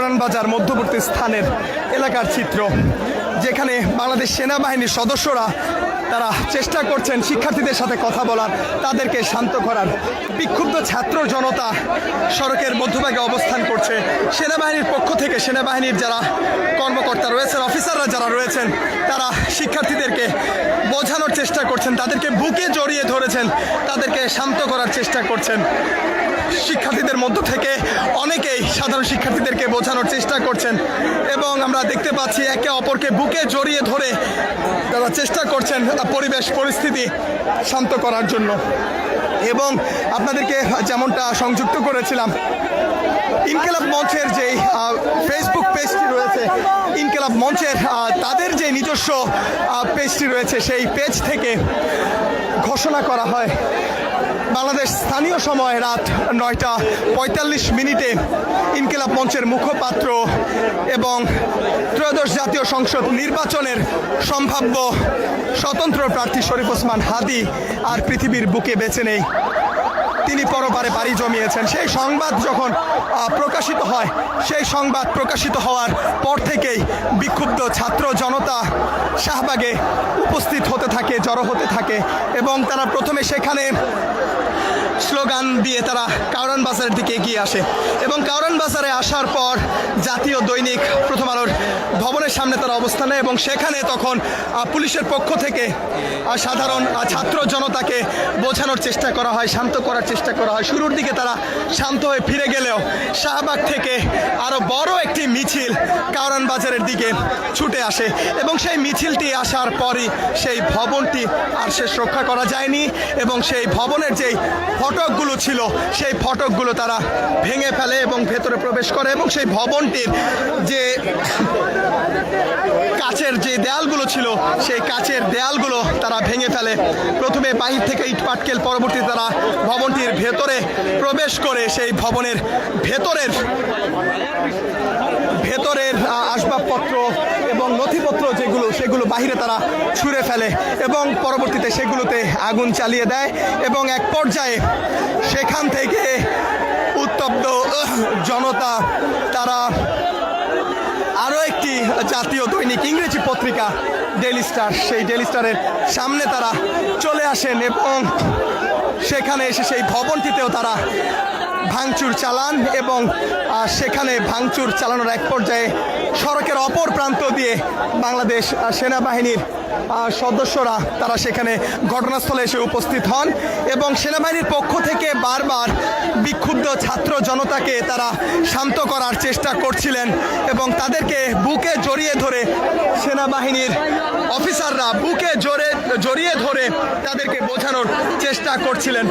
কারণ বাজার মধ্যবর্তী স্থানের এলাকার চিত্র। যেখানে বাংলাদেশ সেনাবাহিনীর সদস্যরা তারা চেষ্টা করছেন শিক্ষার্থীদের সাথে কথা বলার, তাদেরকে শান্ত করার। বিক্ষুব্ধ ছাত্র জনতা সড়কের মধ্যভাগে অবস্থান করছে। সেনাবাহিনীর পক্ষ থেকে সেনাবাহিনীর যারা কর্মকর্তা রয়েছেন, অফিসাররা যারা রয়েছেন, তারা শিক্ষার্থীদেরকে চেষ্টা করছেন, তাদেরকে বুকে জড়িয়ে ধরেছেন, তাদেরকে শান্ত করার চেষ্টা করছেন। শিক্ষার্থীদের মধ্য থেকে অনেকেই সাধারণ শিক্ষার্থীদেরকে বোঝানোর চেষ্টা করছেন এবং আমরা দেখতে পাচ্ছি একে অপরকে বুকে জড়িয়ে ধরে তারা চেষ্টা করছেন পরিবেশ, পরিস্থিতি শান্ত করার জন্য। এবং আপনাদেরকে যেমনটা সংযুক্ত করেছিলাম ইনকেলাব মঞ্চের যে ফেসবুক পেজটি রয়েছে, ইনকেলাব মঞ্চের তাদের যে নিজস্ব পেজটি রয়েছে, সেই পেজ থেকে ঘোষণা করা হয়। বাংলাদেশ স্থানীয় সময় রাত নয়টা পঁয়তাল্লিশ মিনিটে ইনকেলাব মঞ্চের মুখপাত্র এবং ত্রয়োদশ জাতীয় সংসদ নির্বাচনের সম্ভাব্য স্বতন্ত্র প্রার্থী শরীফ ওসমান হাদি আর পৃথিবীর বুকে বেছে নেই। তিনি পরপারে বাড়ি জমিয়েছেন। সেই সংবাদ যখন প্রকাশিত হয়, সেই সংবাদ প্রকাশিত হওয়ার পর থেকেই বিক্ষুব্ধ ছাত্র জনতা শাহবাগে উপস্থিত হতে থাকে, জড়ো হতে থাকে এবং তারা প্রথমে সেখানে স্লোগান দিয়ে তারা কাউরান বাজারের দিকে এগিয়ে আসে। এবং কাউরান বাজারে আসার পর জাতীয় দৈনিক প্রথম আলোর ভবনের সামনে তারা অবস্থান নেয় এবং সেখানে তখন পুলিশের পক্ষ থেকে সাধারণ ছাত্র জনতাকে বোঝানোর চেষ্টা করা হয়, শান্ত করার চেষ্টা করা হয়। শুরুর দিকে তারা শান্ত হয়ে ফিরে গেলেও শাহবাগ থেকে আরও বড় একটি মিছিল কাউরান বাজারের দিকে ছুটে আসে এবং সেই মিছিলটি আসার পরই সেই ভবনটি আর শেষ রক্ষা করা যায়নি এবং সেই ভবনের যেই ফটকগুলো ছিল, সেই ফটকগুলো তারা ভেঙে ফেলে এবং ভেতরে প্রবেশ করে এবং সেই ভবনটির যে কাচের যে দেয়ালগুলো ছিল, সেই কাচের দেয়ালগুলো তারা ভেঙে ফেলে। প্রথমে বাহির থেকে ইট পাটকেল পরবর্তীতে তারা ভবনটির ভেতরে প্রবেশ করে সেই ভবনের ভেতরের ভেতরের আসবাবপত্র সেগুলো বাইরে তারা ছুঁড়ে ফেলে এবং পরবর্তীতে সেগুলোতে আগুন চালিয়ে দেয় এবং এক পর্যায়ে সেখান থেকে উত্তপ্ত জনতা তারা আরও একটি জাতীয় দৈনিক ইংরেজি পত্রিকা ডেলি স্টার সেই ডেলি স্টারের সামনে তারা চলে আসেন এবং সেখানে এসে সেই ভবনটিতেও তারা ভাঙচুর চালান এবং সেখানে ভাঙচুর চালানোর এক পর্যায়ে সড়কের অপর প্রান্ত দিয়ে বাংলাদেশ সেনাবাহিনীর সদস্যরা তারা সেখানে ঘটনাস্থলে এসে উপস্থিত হন এবং সেনাবাহিনীর পক্ষ থেকে বারবার বিক্ষুব্ধ ছাত্র জনতাকে তারা শান্ত করার চেষ্টা করছিলেন এবং তাদেরকে বুকে জড়িয়ে ধরে সেনাবাহিনীর অফিসাররা বুকে জোরে, জড়িয়ে ধরে তাদেরকে বোঝানোর চেষ্টা করছিলেন।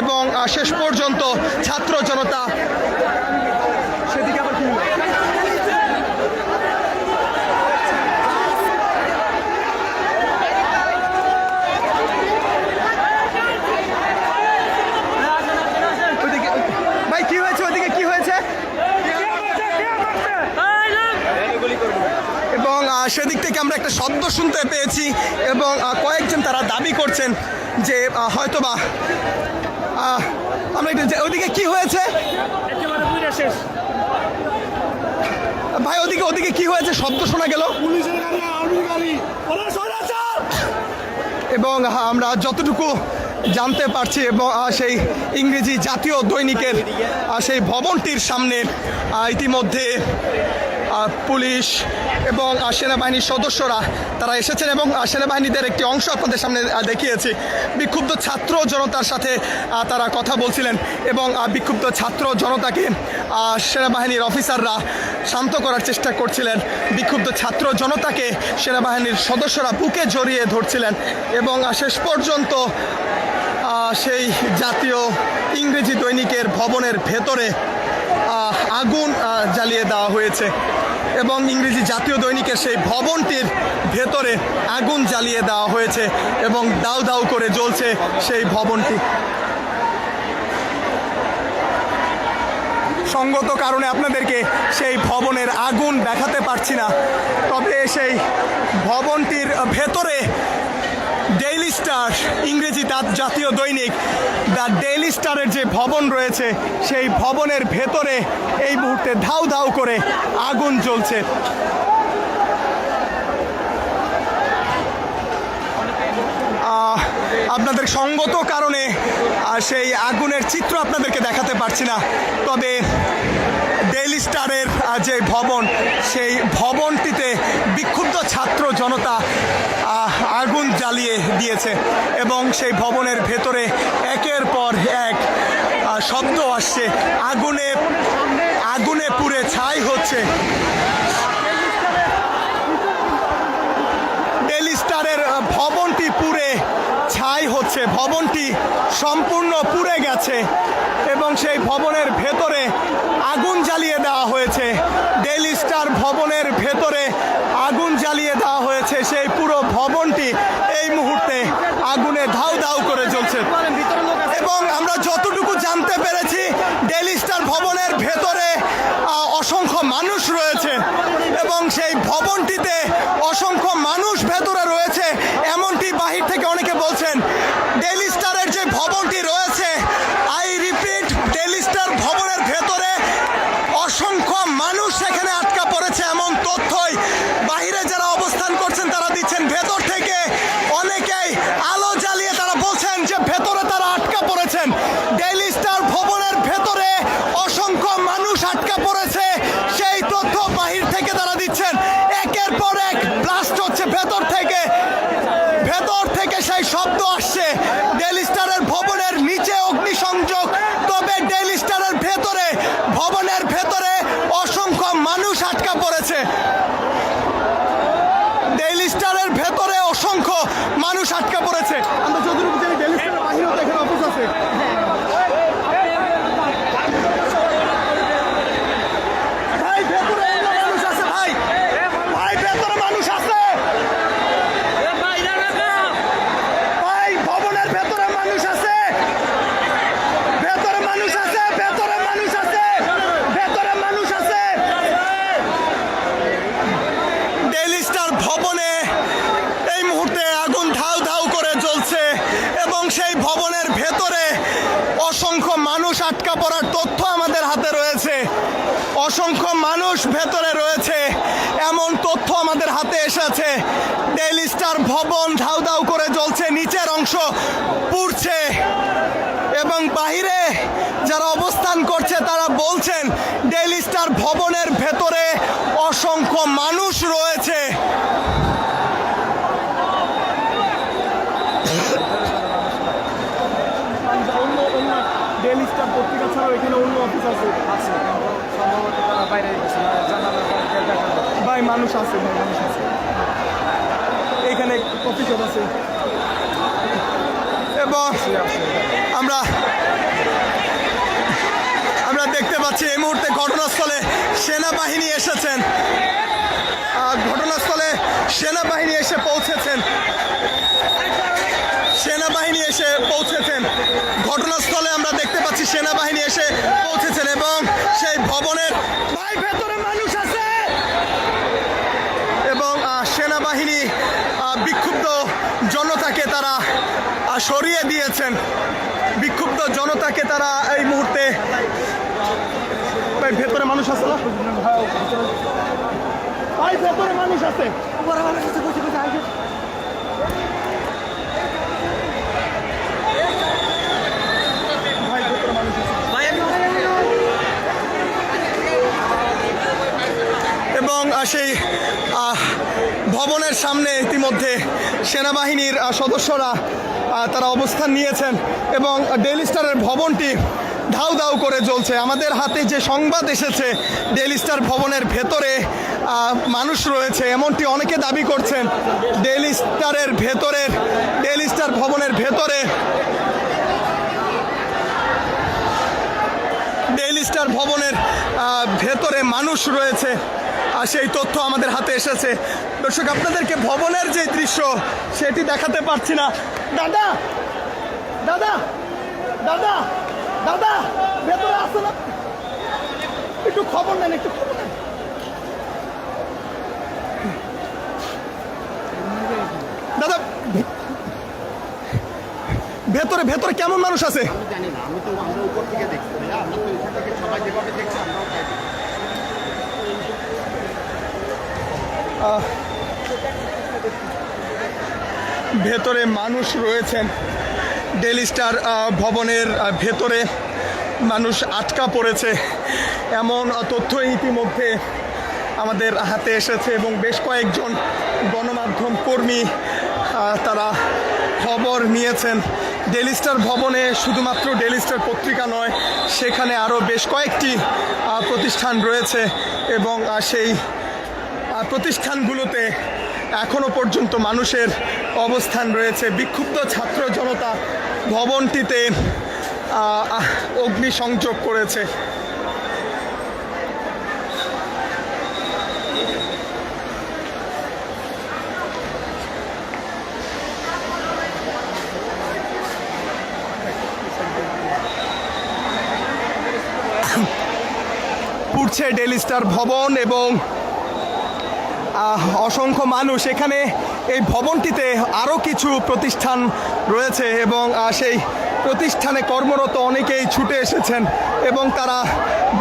এবং শেষ পর্যন্ত ছাত্র জনতা সেদিকে আবার কি হলো? ওইদিকে ভাই কি হয়েছে ওইদিকে কি হয়েছে এবং আহ, সেদিক থেকে আমরা একটা শব্দ শুনতে পেয়েছি এবং আহ, কয়েকজন তারা দাবি করছেন যে হয়তোবা আমরা একটু ওইদিকে কি হয়েছে? একেবারে বুঝে শেষ। ভাই ওদিকে ওদিকে কি হয়েছে? শব্দ শোনা গেল। পুলিশের গাড়ি আর্মি গাড়ি। এবং আমরা যতটুকু জানতে পারছি এবং সেই ইংরেজি জাতীয় দৈনিকের সেই ভবনটির সামনে ইতিমধ্যে পুলিশ এবং সেনাবাহিনীর সদস্যরা, তারা এসেছেন এবং সেনাবাহিনীদের একটি অংশ আপনাদের সামনে দেখিয়েছি। বিক্ষুব্ধ ছাত্র জনতার সাথে তারা কথা বলছিলেন এবং বিক্ষুব্ধ ছাত্র জনতাকে সেনাবাহিনীর অফিসাররা শান্ত করার চেষ্টা করছিলেন। বিক্ষুব্ধ ছাত্র জনতাকে সেনাবাহিনীর সদস্যরা বুকে জড়িয়ে ধরছিলেন এবং শেষ পর্যন্ত সেই জাতীয় ইংরেজি দৈনিকের ভবনের ভেতরে আগুন জ্বালিয়ে দেওয়া হয়েছে। এবং ইংরেজি জাতীয় দৈনিকের সেই ভবনটির ভেতরে আগুন জ্বালিয়ে দেওয়া হয়েছে এবং দাউ দাউ করে জ্বলছে সেই ভবনটি। সঙ্গত কারণে আপনাদেরকে সেই ভবনের আগুন দেখাতে পারছি না। তবে সেই ভবনটির ভেতরে স্টার, ইংরেজি তার জাতীয় দৈনিক, দ্য ডেইলি স্টারের যে ভবন রয়েছে, সেই ভবনের ভেতরে এই মুহূর্তে ধাউ ধাউ করে আগুন জ্বলছে। আপনাদের সঙ্গত কারণে সেই আগুনের চিত্র আপনাদেরকে দেখাতে পারছি না, তবে ডেইলি স্টারের যে ভবন, সেই ভবনটিতে বিক্ষুব্ধ ছাত্র জনতা আগুন জ্বালিয়ে দিয়েছে এবং সেই ভবনের ভেতরে একের পর এক শব্দ আসছে। আগুনে আগুনে পুড়ে ছাই হচ্ছে ডেলি স্টারের আহ, ভবনটি পুড়ে ছাই হচ্ছে ভবনটি সম্পূর্ণ পুড়ে গেছে এবং সেই ভবনের ভেতরে আগুন জ্বালিয়ে দেওয়া হয়েছে। ডেইলি স্টার ভবনের ভেতরে আগুন জ্বালিয়ে দেওয়া হয়েছে। সেই পুরো ভবনটি এই মুহূর্তে আগুনে ধাউ ধাউ করে জ্বলছে। এবং আমরা যতটুকু জানতে পেরেছি ডেলি স্টার ভবনের ভেতরে অসংখ্য মানুষ এবং সেই ভবনটিতে অসংখ্য মানুষ ভেতরে রয়েছে। এমনটি বাহির থেকে অনেকে বলছেন ডেলি স্টারের যে ভবনটি রয়েছে আই রিপিট ডেইলি স্টার ভবনের ভেতরে অসংখ্য মানুষ সেখানে আটকা পড়েছে এমন তথ্যই বাইরে যারা অবস্থান করছেন তারা দিচ্ছেন ভেতর থেকে অনেকেই আলো জ্বালিয়ে তারা বলছেন যে ভেতরে তারা আটকা পড়েছেন ডেইলি স্টার ভবনের ভেতরে অসংখ্য মানুষ আটকা পড়েছে সেই তথ্য বাহির থেকে তারা দিচ্ছেন একের পর এক ব্লাস্ট হচ্ছে ভেতর থেকে ভেতর থেকে সেই শব্দ আসছে ডেইলি স্টারের ভবনের নিচে অগ্নিসংযোগ তবে ডেইলি স্টারের ভেতরে ভবনের ভেতরে অসংখ্য মানুষ আটকা পড়েছে ডেইলি স্টারের ভেতরে অসংখ্য মানুষ পড়েছে আমরা যতটুকু জানি ডেইলি স্টারের বাহিরেও দেখেন অফিস আছে ভাই ভেতরে অন্য মানুষ আছে ভাই ভাই ভেতরে মানুষ আছে ভাই ভবনের ভেতরে মানুষ আছে ভেতরে মানুষ আছে ভেতরে মানুষ আছে ভেতরে মানুষ আছে ডেইলি স্টার ভবনে এই মুহূর্তে আগুন ধাউ ধাউ করে জ্বলছে এবং সেই ভবনের ভেতরে অসংখ্য মানুষ আটকা পড়ার তথ্য আমাদের হাতে রয়েছে। অসংখ্য মানুষ ভেতরে রয়েছে। এমন তথ্য আমাদের হাতে এসেছে। ডেইলি স্টার ভবন ধাউ ধাউ করে জ্বলছে, নিচের অংশ পুড়ছে। এবং বাইরে যারা অবস্থান করছে, তারা বলছেন ডেইলি স্টার ভবনের ভেতরে অসংখ্য মানুষ রয়েছে অন্য অন্য ডেইলি এখানে অন্য অফিস আছে। আছে সম্ভবত তারা বাইরে গেছে যায়। ভাই মানুষ আছে ভাই মানুষ আছে। এখানে কফি শপ আছে। এবং আমরা আমরা দেখতে পাচ্ছি এই মুহূর্তে ঘটনাস্থলে সেনাবাহিনী এসেছেন। ঘটনাস্থলে সেনাবাহিনী এসে পৌঁছেছেন। সেনাবাহিনী এসে পৌঁছেছেন। ঘটনাস্থলে আমরা সেনাবাহিনী এসে পৌঁছেছেন এবং সেই ভবনের ভাই ভেতরে মানুষ আছে। এবং সেনাবাহিনী বিক্ষুব্ধ জনতাকে তারা সরিয়ে দিয়েছেন। বিক্ষুব্ধ জনতাকে তারা এই মুহূর্তে ভেতরে মানুষ আছে না? ভাই ভেতরে মানুষ আছে। ভাই এবং সেই ভবনের সামনে ইতিমধ্যে সেনাবাহিনীর সদস্যরা তারা অবস্থান নিয়েছেন এবং ডেইলি স্টারের ভবনটি ধাউ ধাউ করে জ্বলছে। আমাদের হাতে যে সংবাদ এসেছে, ডেইলি স্টার ভবনের ভেতরে মানুষ রয়েছে, এমনটি অনেকে দাবি করছেন। ডেইলি স্টারের ভেতরের, ডেইলি স্টার ভবনের ভেতরে ডেইলি স্টার ভবনের ভেতরে মানুষ রয়েছে। সেই তথ্য আমাদের হাতে এসেছে। দর্শক, আপনাদেরকে ভবনের যে দৃশ্য, সেটি দেখাতে পারছি না। দাদা! দাদা! দাদা! দাদা! ভেতরে আসো না। একটু খবর নেন, একটু খবর দাদা, ভেতরে ভেতরে কেমন মানুষ আছে? আমি তো উপর থেকে দেখছি। সবাই যেভাবে দেখছি। ভেতরে মানুষ রয়েছেন। ডেলি স্টার ভবনের ভেতরে মানুষ আটকা পড়েছে। এমন তথ্য ইতিমধ্যে আমাদের হাতে এসেছে এবং বেশ কয়েকজন গণমাধ্যম কর্মী তারা খবর নিয়েছেন। ডেলি স্টার ভবনে শুধুমাত্র ডেলি স্টার পত্রিকা নয়, সেখানে আরও বেশ কয়েকটি প্রতিষ্ঠান রয়েছে এবং সেই প্রতিষ্ঠানগুলোতে এখনও পর্যন্ত মানুষের অবস্থান রয়েছে। বিক্ষুব্ধ ছাত্র জনতা ভবনটিতে অগ্নিসংযোগ করেছে। পুড়ছে ডেলি স্টার ভবন এবং অসংখ্য মানুষ এখানে এই ভবনটিতে আরও কিছু প্রতিষ্ঠান রয়েছে এবং সেই প্রতিষ্ঠানে কর্মরত অনেকেই ছুটে এসেছেন এবং তারা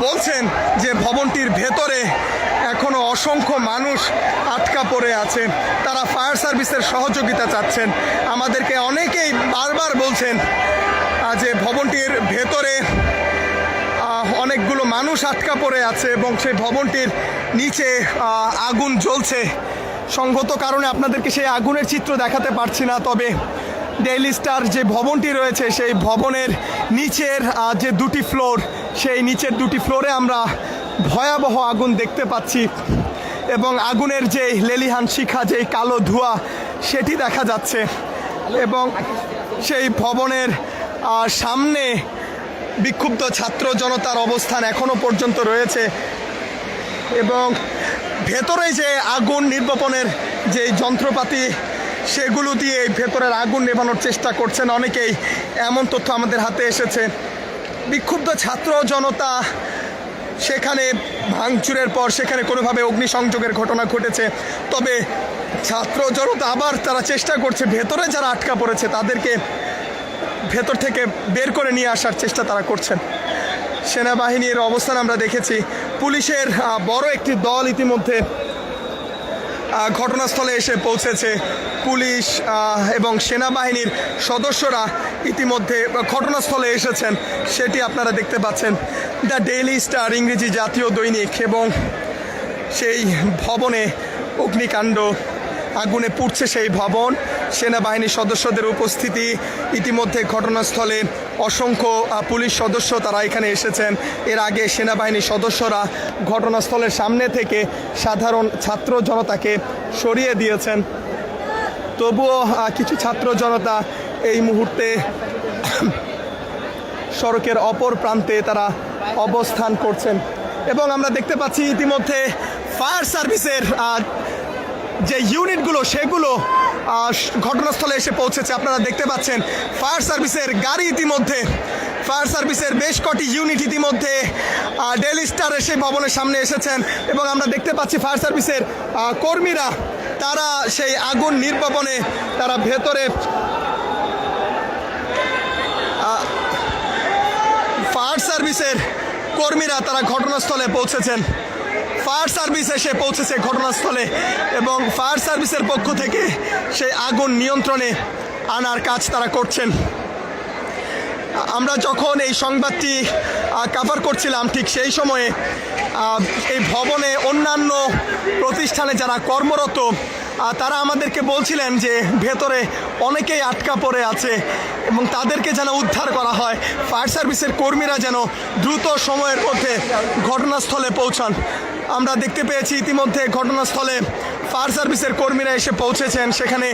বলছেন যে ভবনটির ভেতরে এখনও অসংখ্য মানুষ আটকা পড়ে আছেন। তারা ফায়ার সার্ভিসের সহযোগিতা চাচ্ছেন। আমাদেরকে অনেকেই বারবার বলছেন যে ভবনটির ভেতরে অনেকগুলো মানুষ আটকা পড়ে আছে এবং সেই ভবনটির নিচে আগুন জ্বলছে। সঙ্গত কারণে আপনাদেরকে সেই আগুনের চিত্র দেখাতে পারছি না, তবে ডেইলি স্টার যে ভবনটি রয়েছে, সেই ভবনের নিচের যে দুটি ফ্লোর, সেই নিচের দুটি ফ্লোরে আমরা ভয়াবহ আগুন দেখতে পাচ্ছি এবং আগুনের যে লেলিহান শিখা, যেই কালো ধোঁয়া, সেটি দেখা যাচ্ছে এবং সেই ভবনের সামনে বিক্ষুব্ধ ছাত্র জনতার অবস্থান এখনও পর্যন্ত রয়েছে এবং ভেতরে যে আগুন নির্বাপনের যে যন্ত্রপাতি, সেগুলো দিয়ে ভেতরের আগুন নেভানোর চেষ্টা করছেন অনেকেই। এমন তথ্য আমাদের হাতে এসেছে। বিক্ষুব্ধ ছাত্র জনতা সেখানে ভাঙচুরের পর সেখানে কোনোভাবে অগ্নিসংযোগের ঘটনা ঘটেছে। তবে ছাত্র জনতা আবার তারা চেষ্টা করছে ভেতরে যারা আটকা পড়েছে তাদেরকে ভেতর থেকে বের করে নিয়ে আসার চেষ্টা তারা করছেন। সেনাবাহিনীর অবস্থান আমরা দেখেছি। পুলিশের বড় একটি দল ইতিমধ্যে ঘটনাস্থলে এসে পৌঁছেছে। পুলিশ এবং সেনাবাহিনীর সদস্যরা ইতিমধ্যে ঘটনাস্থলে এসেছেন। সেটি আপনারা দেখতে পাচ্ছেন। দ্য ডেইলি স্টার, ইংরেজি জাতীয় দৈনিক এবং সেই ভবনে অগ্নিকাণ্ড আগুনে পুড়ছে সেই ভবন। সেনাবাহিনীর সদস্যদের উপস্থিতি ইতিমধ্যে ঘটনাস্থলে অসংখ্য পুলিশ সদস্য তারা এখানে এসেছেন। এর আগে সেনাবাহিনীর সদস্যরা ঘটনাস্থলের সামনে থেকে সাধারণ ছাত্র জনতাকে সরিয়ে দিয়েছেন। তবুও কিছু ছাত্র জনতা এই মুহূর্তে সড়কের অপর প্রান্তে তারা অবস্থান করছেন। এবং আমরা দেখতে পাচ্ছি ইতিমধ্যে ফায়ার সার্ভিসের যে ইউনিটগুলো, সেগুলো ঘটনাস্থলে এসে পৌঁছেছে। আপনারা দেখতে পাচ্ছেন, ফায়ার সার্ভিসের গাড়ি ইতিমধ্যে, ফায়ার সার্ভিসের বেশ কটি ইউনিট ইতিমধ্যে ডেলি স্টার এসে ভবনের সামনে এসেছেন এবং আমরা দেখতে পাচ্ছি ফায়ার সার্ভিসের কর্মীরা, তারা সেই আগুন নির্বাপনে, তারা ভেতরে ফায়ার সার্ভিসের কর্মীরা তারা ঘটনাস্থলে পৌঁছেছেন। ফায়ার সার্ভিস এসে পৌঁছেছে ঘটনাস্থলে এবং ফায়ার সার্ভিসের পক্ষ থেকে সেই আগুন নিয়ন্ত্রণে আনার কাজ তারা করছেন। আমরা যখন এই সংবাদটি কাভার করছিলাম, ঠিক সেই সময়ে এই ভবনে অন্যান্য প্রতিষ্ঠানে যারা কর্মরত তারা আমাদেরকে বলছিলেন যে ভেতরে অনেকেই আটকা পড়ে আছে এবং তাদেরকে যেন উদ্ধার করা হয়। ফায়ার সার্ভিসের কর্মীরা যেন দ্রুত সময়ের মধ্যে ঘটনাস্থলে পৌঁছান। আমরা দেখতে পেয়েছি ইতিমধ্যে ঘটনাস্থলে ফায়ার সার্ভিসের কর্মীরা এসে পৌঁছেছেন। সেখানে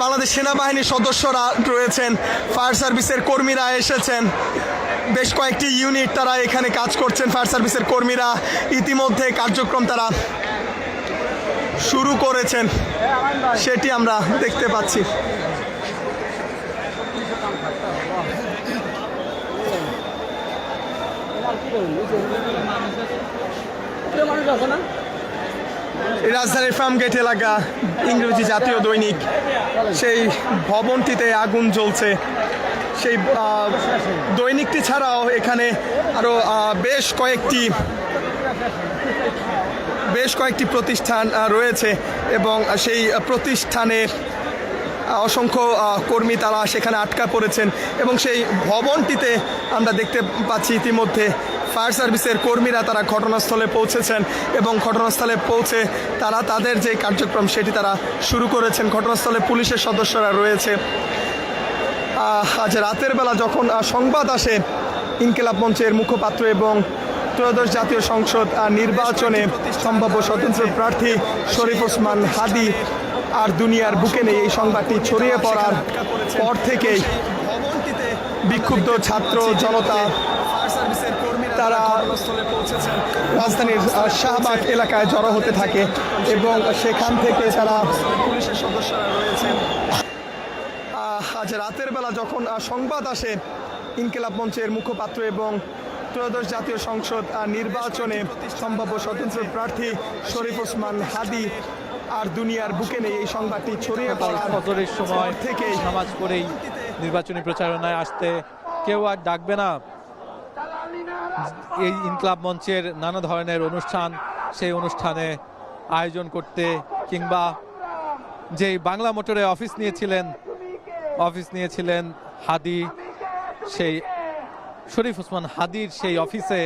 বাংলাদেশ সেনাবাহিনীর সদস্যরা রয়েছেন। ফায়ার সার্ভিসের কর্মীরা এসেছেন। বেশ কয়েকটি ইউনিট তারা এখানে কাজ করছেন। ফায়ার সার্ভিসের কর্মীরা ইতিমধ্যে কার্যক্রম তারা শুরু করেছেন। সেটি আমরা দেখতে পাচ্ছি। রাজধানীর ফার্মগেট এলাকা, ইংরেজি জাতীয় দৈনিক, সেই ভবনটিতে আগুন জ্বলছে। সেই দৈনিকটি ছাড়াও এখানে আরও বেশ কয়েকটি বেশ কয়েকটি প্রতিষ্ঠান রয়েছে এবং সেই আহ, প্রতিষ্ঠানের অসংখ্য কর্মী তারা সেখানে আটকা পড়েছেন এবং সেই ভবনটিতে আমরা দেখতে পাচ্ছি ইতিমধ্যে ফায়ার সার্ভিসের কর্মীরা তারা ঘটনাস্থলে পৌঁছেছেন এবং ঘটনাস্থলে পৌঁছে তারা তাদের যে কার্যক্রম সেটি তারা শুরু করেছেন। ঘটনাস্থলে পুলিশের সদস্যরা রয়েছে। আজ রাতের বেলা যখন সংবাদ আসে ইনকিলাব মঞ্চের মুখপাত্র এবং ত্রয়োদশ জাতীয় সংসদ নির্বাচনে সম্ভাব্য স্বতন্ত্র প্রার্থী শরীফ ওসমান হাদি আর দুনিয়ার বুকে নেই। এই সংবাদটি ছড়িয়ে পড়ার পর থেকেই বিক্ষুব্ধ ছাত্র জনতা, তারা রাজধানীর শাহবাগ এলাকায় জড়ো হতে থাকে এবং সেখান থেকে তারা পুলিশের সদস্যরা রয়েছেন আজ রাতের বেলা যখন সংবাদ আসে, ইনকিলাব মঞ্চের মুখপাত্র এবং ত্রয়োদশ জাতীয় সংসদ নির্বাচনে সম্ভাব্য স্বতন্ত্র প্রার্থী শরীফ ওসমান হাদি আর দুনিয়ার বুকে নেই এই সংবাদটি ছড়িয়ে পড়ার সময় থেকেই নামাজ পড়েই নির্বাচনী প্রচারণায় আসতে কেউ আর ডাকবে না। এই ইনকলাব মঞ্চের নানা ধরনের অনুষ্ঠান সেই অনুষ্ঠানে আয়োজন করতে কিংবা যেই বাংলা মোটরে অফিস নিয়েছিলেন অফিস নিয়েছিলেন হাদি সেই শরীফ ওসমান হাদির সেই অফিসে